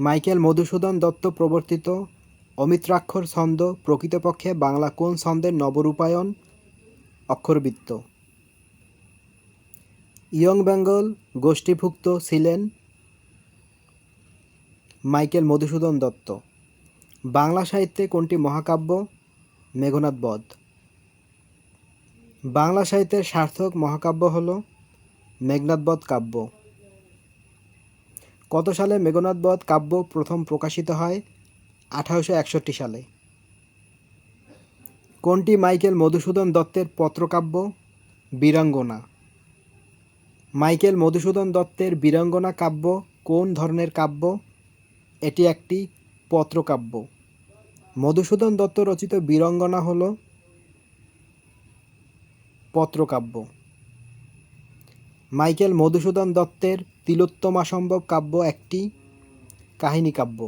Michael Madhusudan Dutta প্রবর্তিত অমিত্রাক্ষর ছন্দ প্রকৃতপক্ষে বাংলা কোন ছন্দের নবরূপায়ণ? অক্ষরবৃত্ত। ইয়ং বেঙ্গল গোষ্ঠীভুক্ত ছিলেন মাইকেল মধুসূদন দত্ত। বাংলা সাহিত্যে কোনটি মহাকাব্য? মেঘনাদ বধ। বাংলা সাহিত্যের সার্থক মহাকাব্য হল মেঘনাদ বধ কাব্য। কত সালে মেঘনাদ বধ কাব্য প্রথম প্রকাশিত হয়? আঠারোশো একষট্টি সালে। কোনটি মাইকেল মধুসূদন দত্তের পত্রকাব্য? বীরাঙ্গনা। মাইকেল মধুসূদন দত্তের বীরাঙ্গনা কাব্য কোন ধরনের কাব্য? এটি একটি পত্রকাব্য। মধুসূদন দত্ত রচিত বীরাঙ্গনা হল পত্রকাব্য। মাইকেল মধুসূদন দত্তের তিলোত্তমাসম্ভব কাব্য একটি কাহিনী কাব্য।